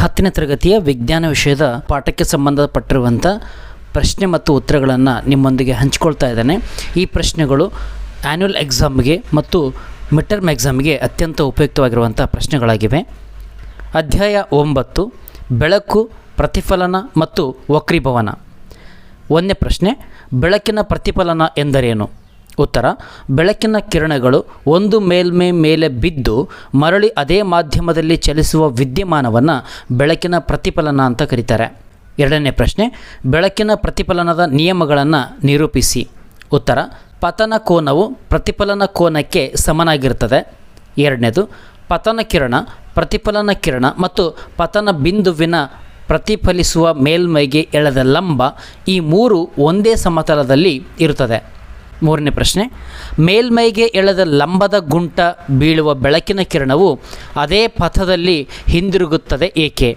ಹತ್ತನೇ ತರಗತಿಯ ವಿಜ್ಞಾನ ವಿಷಯದ ಪಾಠಕ್ಕೆ ಸಂಬಂಧಪಟ್ಟಿರುವಂಥ ಪ್ರಶ್ನೆ ಮತ್ತು ಉತ್ತರಗಳನ್ನು ನಿಮ್ಮೊಂದಿಗೆ ಹಂಚಿಕೊಳ್ತಾ ಇದ್ದಾನೆ. ಈ ಪ್ರಶ್ನೆಗಳು ಆ್ಯನ್ಯುವಲ್ ಎಕ್ಸಾಮ್ಗೆ ಮತ್ತು ಮಿಡ್ ಟರ್ಮ್ ಎಕ್ಸಾಮ್ಗೆ ಅತ್ಯಂತ ಉಪಯುಕ್ತವಾಗಿರುವಂಥ ಪ್ರಶ್ನೆಗಳಾಗಿವೆ. ಅಧ್ಯಾಯ ಒಂಬತ್ತು, ಬೆಳಕು, ಪ್ರತಿಫಲನ ಮತ್ತು ವಕ್ರೀಭವನ. ಒಂದನೇ ಪ್ರಶ್ನೆ, ಬೆಳಕಿನ ಪ್ರತಿಫಲನ ಎಂದರೇನು? ಉತ್ತರ, ಬೆಳಕಿನ ಕಿರಣಗಳು ಒಂದು ಮೇಲ್ಮೈ ಮೇಲೆ ಬಿದ್ದು ಮರಳಿ ಅದೇ ಮಾಧ್ಯಮದಲ್ಲಿ ಚಲಿಸುವ ವಿದ್ಯಮಾನವನ್ನು ಬೆಳಕಿನ ಪ್ರತಿಫಲನ ಅಂತ ಕರೀತಾರೆ. ಎರಡನೇ ಪ್ರಶ್ನೆ, ಬೆಳಕಿನ ಪ್ರತಿಫಲನದ ನಿಯಮಗಳನ್ನು ನಿರೂಪಿಸಿ. ಉತ್ತರ, ಪತನ ಕೋನವು ಪ್ರತಿಫಲನ ಕೋನಕ್ಕೆ ಸಮನಾಗಿರುತ್ತದೆ. ಎರಡನೇದು, ಪತನ ಕಿರಣ, ಪ್ರತಿಫಲನ ಕಿರಣ ಮತ್ತು ಪತನ ಬಿಂದುವಿನ ಪ್ರತಿಫಲಿಸುವ ಮೇಲ್ಮೈಗೆ ಎಳೆದ ಲಂಬ ಈ ಮೂರು ಒಂದೇ ಸಮತಲದಲ್ಲಿ ಇರುತ್ತದೆ. ಮೂರನೇ ಪ್ರಶ್ನೆ, ಮೇಲ್ಮೈಗೆ ಎಳೆದ ಲಂಬದ ಗುಂಟ ಬೀಳುವ ಬೆಳಕಿನ ಕಿರಣವು ಅದೇ ಪಥದಲ್ಲಿ ಹಿಂದಿರುಗುತ್ತದೆ ಏಕೆ?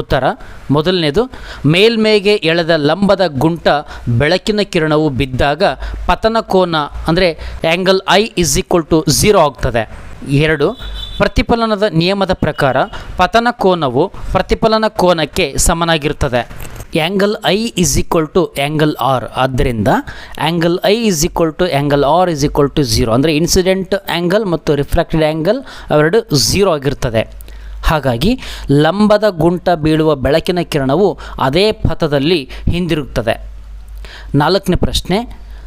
ಉತ್ತರ, ಮೊದಲನೇದು, ಮೇಲ್ಮೈಗೆ ಎಳೆದ ಲಂಬದ ಗುಂಟ ಬೆಳಕಿನ ಕಿರಣವು ಬಿದ್ದಾಗ ಪತನ ಕೋನ ಅಂದರೆ angle I is equal to zero ಆಗ್ತದೆ. ಎರಡು, ಪ್ರತಿಫಲನದ ನಿಯಮದ ಪ್ರಕಾರ ಪತನ ಕೋನವು ಪ್ರತಿಫಲನ ಕೋನಕ್ಕೆ ಸಮನಾಗಿರ್ತದೆ. Angle I is equal to angle R ಆದ್ದರಿಂದ angle I is equal to angle R is equal to zero ಅಂದರೆ ಇನ್ಸಿಡೆಂಟ್ ಆ್ಯಂಗಲ್ ಮತ್ತು ರಿಫ್ರಾಕ್ಟೆಡ್ ಆ್ಯಂಗಲ್ ಅವೆರಡು ಝೀರೋ ಆಗಿರ್ತದೆ. ಹಾಗಾಗಿ ಲಂಬದ ಗುಂಟ ಬೀಳುವ ಬೆಳಕಿನ ಕಿರಣವು ಅದೇ ಪಥದಲ್ಲಿ ಹಿಂದಿರುಗುತ್ತದೆ ನಾಲ್ಕನೇ ಪ್ರಶ್ನೆ,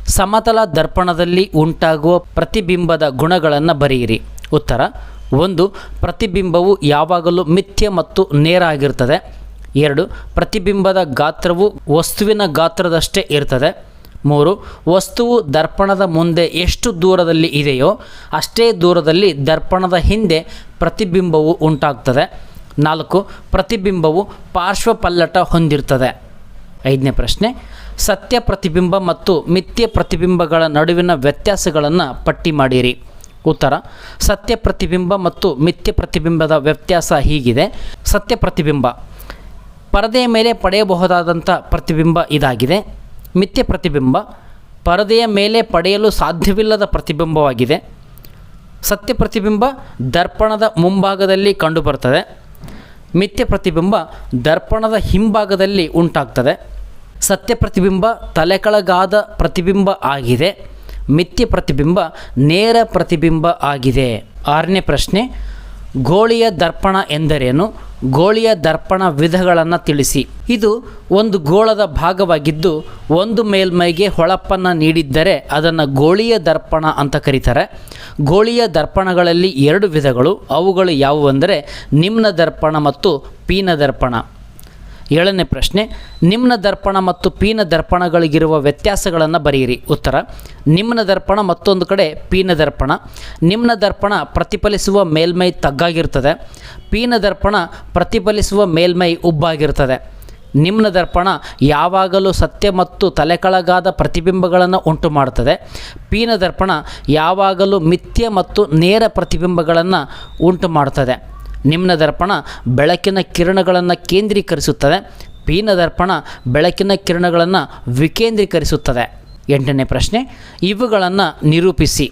ಸಮತಲ ದರ್ಪಣದಲ್ಲಿ ಉಂಟಾಗುವ ಪ್ರತಿಬಿಂಬದ ಗುಣಗಳನ್ನು ಬರೆಯಿರಿ. ಉತ್ತರ, ಒಂದು, ಪ್ರತಿಬಿಂಬವು ಯಾವಾಗಲೂ ಮಿಥ್ಯ ಮತ್ತು ನೇರ ಆಗಿರ್ತದೆ. ಎರಡು, ಪ್ರತಿಬಿಂಬದ ಗಾತ್ರವು ವಸ್ತುವಿನ ಗಾತ್ರದಷ್ಟೇ ಇರ್ತದೆ. ಮೂರು, ವಸ್ತುವು ದರ್ಪಣದ ಮುಂದೆ ಎಷ್ಟು ದೂರದಲ್ಲಿ ಇದೆಯೋ ಅಷ್ಟೇ ದೂರದಲ್ಲಿ ದರ್ಪಣದ ಹಿಂದೆ ಪ್ರತಿಬಿಂಬವು ಉಂಟಾಗ್ತದೆ. ನಾಲ್ಕು, ಪ್ರತಿಬಿಂಬವು ಪಾರ್ಶ್ವ ಪಲ್ಲಟ ಹೊಂದಿರ್ತದೆ. ಐದನೇ ಪ್ರಶ್ನೆ, ಸತ್ಯ ಪ್ರತಿಬಿಂಬ ಮತ್ತು ಮಿಥ್ಯ ಪ್ರತಿಬಿಂಬಗಳ ನಡುವಿನ ವ್ಯತ್ಯಾಸಗಳನ್ನು ಪಟ್ಟಿ ಮಾಡಿರಿ. ಉತ್ತರ, ಸತ್ಯ ಪ್ರತಿಬಿಂಬ ಮತ್ತು ಮಿಥ್ಯ ಪ್ರತಿಬಿಂಬದ ವ್ಯತ್ಯಾಸ ಹೀಗಿದೆ. ಸತ್ಯ ಪ್ರತಿಬಿಂಬ ಪರದೆಯ ಮೇಲೆ ಪಡೆಯಬಹುದಾದಂಥ ಪ್ರತಿಬಿಂಬ ಇದಾಗಿದೆ. ಮಿಥ್ಯ ಪ್ರತಿಬಿಂಬ ಪರದೆಯ ಮೇಲೆ ಪಡೆಯಲು ಸಾಧ್ಯವಿಲ್ಲದ ಪ್ರತಿಬಿಂಬವಾಗಿದೆ. ಸತ್ಯ ಪ್ರತಿಬಿಂಬ ದರ್ಪಣದ ಮುಂಭಾಗದಲ್ಲಿ ಕಂಡುಬರ್ತದೆ. ಮಿಥ್ಯ ಪ್ರತಿಬಿಂಬ ದರ್ಪಣದ ಹಿಂಭಾಗದಲ್ಲಿ ಉಂಟಾಗ್ತದೆ. ಸತ್ಯ ಪ್ರತಿಬಿಂಬ ತಲೆಕಳಗಾದ ಪ್ರತಿಬಿಂಬ ಆಗಿದೆ. ಮಿಥ್ಯ ಪ್ರತಿಬಿಂಬ ನೇರ ಪ್ರತಿಬಿಂಬ ಆಗಿದೆ. ಆರನೇ ಪ್ರಶ್ನೆ, ಗೋಳಿಯ ದರ್ಪಣ ಎಂದರೇನು? ಗೋಳಿಯ ದರ್ಪಣ ವಿಧಗಳನ್ನು ತಿಳಿಸಿ. ಇದು ಒಂದು ಗೋಳದ ಭಾಗವಾಗಿದ್ದು, ಒಂದು ಮೇಲ್ಮೈಗೆ ಹೊಳಪನ್ನು ನೀಡಿದ್ದರೆ ಅದನ್ನು ಗೋಳಿಯ ದರ್ಪಣ ಅಂತ ಕರೀತಾರೆ. ಗೋಳಿಯ ದರ್ಪಣಗಳಲ್ಲಿ ಎರಡು ವಿಧಗಳು. ಅವುಗಳು ಯಾವುವೆಂದರೆ, ನಿಮ್ನ ದರ್ಪಣ ಮತ್ತು ಪೀನ ದರ್ಪಣ. ಏಳನೇ ಪ್ರಶ್ನೆ, ನಿಮ್ನ ದರ್ಪಣ ಮತ್ತು ಪೀನ ದರ್ಪಣಗಳಿಗಿರುವ ವ್ಯತ್ಯಾಸಗಳನ್ನು ಬರೆಯಿರಿ. ಉತ್ತರ, ನಿಮ್ನ ದರ್ಪಣ ಮತ್ತೊಂದು ಕಡೆ ಪೀನ ದರ್ಪಣ, ನಿಮ್ನ ದರ್ಪಣ ಪ್ರತಿಫಲಿಸುವ ಮೇಲ್ಮೈ ತಗ್ಗಾಗಿರ್ತದೆ, ಪೀನ ದರ್ಪಣ ಪ್ರತಿಫಲಿಸುವ ಮೇಲ್ಮೈ ಉಬ್ಬಾಗಿರ್ತದೆ, ನಿಮ್ನ ದರ್ಪಣ ಯಾವಾಗಲೂ ಸತ್ಯ ಮತ್ತು ತಲೆಕಳಗಾದ ಪ್ರತಿಬಿಂಬಗಳನ್ನು ಉಂಟು ಮಾಡುತ್ತದೆ ಪೀನ ದರ್ಪಣ ಯಾವಾಗಲೂ ಮಿಥ್ಯ ಮತ್ತು ನೇರ ಪ್ರತಿಬಿಂಬಗಳನ್ನು ಉಂಟು ಮಾಡುತ್ತದೆ ನಿಮ್ನ ದರ್ಪಣ ಬೆಳಕಿನ ಕಿರಣಗಳನ್ನು ಕೇಂದ್ರೀಕರಿಸುತ್ತದೆ. ಪೀನ ದರ್ಪಣ ಬೆಳಕಿನ ಕಿರಣಗಳನ್ನು ವಿಕೇಂದ್ರೀಕರಿಸುತ್ತದೆ. ಎಂಟನೇ ಪ್ರಶ್ನೆ, ಇವುಗಳನ್ನು ನಿರೂಪಿಸಿ.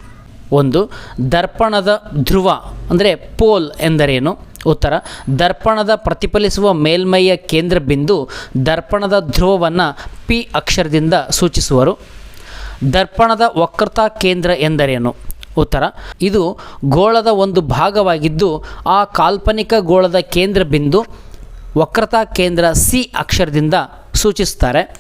ಒಂದು, ದರ್ಪಣದ ಧ್ರುವ, ಅಂದರೆ ಪೋಲ್ ಎಂದರೇನು? ಉತ್ತರ, ದರ್ಪಣದ ಪ್ರತಿಫಲಿಸುವ ಮೇಲ್ಮೈಯ ಕೇಂದ್ರ ಬಿಂದು ದರ್ಪಣದ ಧ್ರುವವನ್ನು ಪಿ ಅಕ್ಷರದಿಂದ ಸೂಚಿಸುವರು. ದರ್ಪಣದ ವಕ್ರತಾ ಕೇಂದ್ರ ಎಂದರೇನು? ಉತ್ತರ. ಇದು ಗೋಳದ ಒಂದು ಭಾಗವಾಗಿದ್ದು, ಆ ಕಾಲ್ಪನಿಕ ಗೋಳದ ಕೇಂದ್ರ ಬಿಂದು ವಕ್ರತಾ ಕೇಂದ್ರ ಸಿ ಅಕ್ಷರದಿಂದ ಸೂಚಿಸ್ತಾರೆ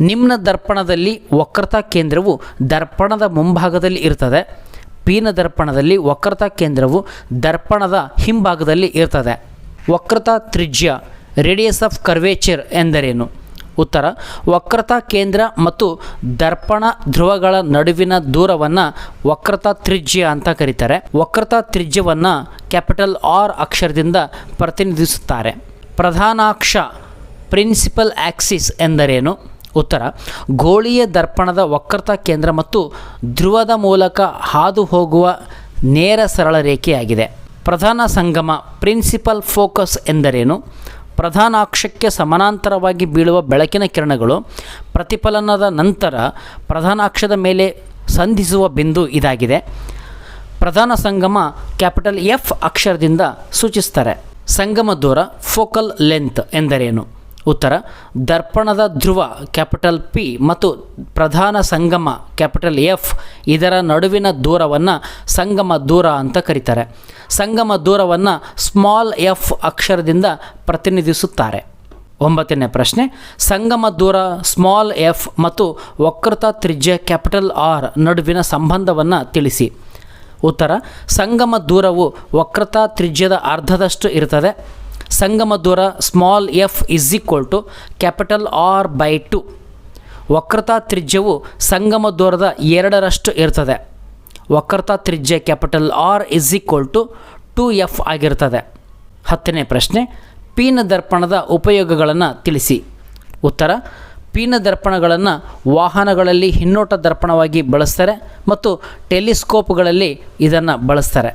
ನಿಮ್ನ ದರ್ಪಣದಲ್ಲಿ ವಕ್ರತಾ ಕೇಂದ್ರವು ದರ್ಪಣದ ಮುಂಭಾಗದಲ್ಲಿ ಇರ್ತದೆ. ಪೀನ ದರ್ಪಣದಲ್ಲಿ ವಕ್ರತಾ ಕೇಂದ್ರವು ದರ್ಪಣದ ಹಿಂಭಾಗದಲ್ಲಿ ಇರ್ತದೆ. ವಕ್ರತಾ ತ್ರಿಜ್ಯ ರೇಡಿಯಸ್ ಆಫ್ ಕರ್ವೇಚರ್ ಎಂದರೇನು? ಉತ್ತರ, ವಕ್ರತಾ ಕೇಂದ್ರ ಮತ್ತು ದರ್ಪಣ ಧ್ರುವಗಳ ನಡುವಿನ ದೂರವನ್ನು ವಕ್ರತಾ ತ್ರಿಜ್ಯ ಅಂತ ಕರೀತಾರೆ. ವಕ್ರತಾ ತ್ರಿಜ್ಯವನ್ನು ಕ್ಯಾಪಿಟಲ್ ಆರ್ ಅಕ್ಷರದಿಂದ ಪ್ರತಿನಿಧಿಸುತ್ತಾರೆ. ಪ್ರಧಾನಾಕ್ಷ, ಪ್ರಿನ್ಸಿಪಲ್ ಆಕ್ಸಿಸ್ ಎಂದರೇನು? ಉತ್ತರ, ಗೋಳಿಯ ದರ್ಪಣದ ವಕ್ರತಾ ಕೇಂದ್ರ ಮತ್ತು ಧ್ರುವದ ಮೂಲಕ ಹಾದು ಹೋಗುವ ನೇರ ಸರಳ ರೇಖೆಯಾಗಿದೆ. ಪ್ರಧಾನ ಸಂಗಮ, ಪ್ರಿನ್ಸಿಪಲ್ ಫೋಕಸ್ ಎಂದರೇನು? ಪ್ರಧಾನ ಅಕ್ಷಕ್ಕೆ ಸಮಾನಾಂತರವಾಗಿ ಬೀಳುವ ಬೆಳಕಿನ ಕಿರಣಗಳು ಪ್ರತಿಫಲನದ ನಂತರ ಪ್ರಧಾನ ಅಕ್ಷದ ಮೇಲೆ ಸಂಧಿಸುವ ಬಿಂದು ಇದಾಗಿದೆ. ಪ್ರಧಾನ ಸಂಗಮ ಕ್ಯಾಪಿಟಲ್ ಎಫ್ ಅಕ್ಷರದಿಂದ ಸೂಚಿಸ್ತಾರೆ. ಸಂಗಮ ದೂರ ಫೋಕಲ್ ಲೆಂತ್ ಎಂದರೇನು? ಉತ್ತರ, ದರ್ಪಣದ ಧ್ರುವ, ಕ್ಯಾಪಿಟಲ್ ಪಿ ಮತ್ತು ಪ್ರಧಾನ ಸಂಗಮ, ಕ್ಯಾಪಿಟಲ್ ಎಫ್ ಇದರ ನಡುವಿನ ದೂರವನ್ನು ಸಂಗಮ ದೂರ ಅಂತ ಕರೀತಾರೆ. ಸಂಗಮ ದೂರವನ್ನು ಸ್ಮಾಲ್ ಎಫ್ ಅಕ್ಷರದಿಂದ ಪ್ರತಿನಿಧಿಸುತ್ತಾರೆ. ಒಂಬತ್ತನೇ ಪ್ರಶ್ನೆ, ಸಂಗಮ ದೂರ ಸ್ಮಾಲ್ ಎಫ್ ಮತ್ತು ವಕ್ರತಾ ತ್ರಿಜ್ಯ ಕ್ಯಾಪಿಟಲ್ ಆರ್ ನಡುವಿನ ಸಂಬಂಧವನ್ನು ತಿಳಿಸಿ. ಉತ್ತರ, ಸಂಗಮ ದೂರವು ವಕ್ರತಾ ತ್ರಿಜ್ಯದ ಅರ್ಧದಷ್ಟು ಇರುತ್ತದೆ ಸಂಗಮ ದೂರ small F is equal to capital R by two ವಕ್ರತಾ ತ್ರಿಜ್ಯವು ಸಂಗಮ ದೂರದ ಎರಡರಷ್ಟು ಇರ್ತದೆ. ವಕ್ರತಾ ತ್ರಿಜ್ಯ capital R is equal to two F ಆಗಿರ್ತದೆ. ಹತ್ತನೇ ಪ್ರಶ್ನೆ, ಪೀನ ದರ್ಪಣದ ಉಪಯೋಗಗಳನ್ನು ತಿಳಿಸಿ. ಉತ್ತರ, ಪೀನ ದರ್ಪಣಗಳನ್ನು ವಾಹನಗಳಲ್ಲಿ ಹಿನ್ನೋಟ ದರ್ಪಣವಾಗಿ ಬಳಸ್ತಾರೆ ಮತ್ತು ಟೆಲಿಸ್ಕೋಪ್ಗಳಲ್ಲಿ ಇದನ್ನು ಬಳಸ್ತಾರೆ.